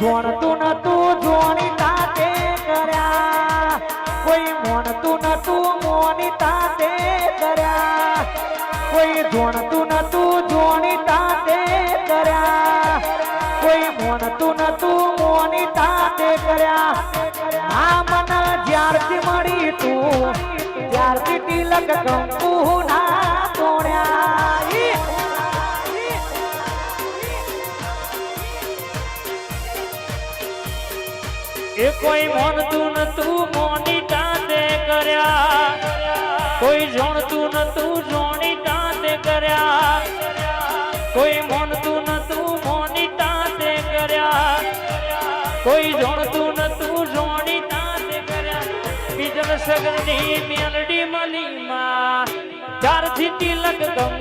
જોણતું નતું, જોણી તાતે કર્યા. કોઈ મોણતું નતું મોની તાતે કર્યા. કોઈ જોણતું નતું, જોણી તાતે કર્યા. કોઈ મોણતું નતું મોની તાતે કર્યા. આ મન જ્યારથી મળી તું ત્યારથી તિલક કંકુ એ કોઈ મોનતું નતું મોની તાતે કર્યા. કોઈ જોણતું નતું જોણી તાતે કર્યા. કોઈ મોનતું નતું મોની તાતે કર્યા. કોઈ જોણતું નતું જોણી તાતે કર્યા. બીજલ સગરની મેલડી મલીમાં. ચારથી તિલક તોડ્યા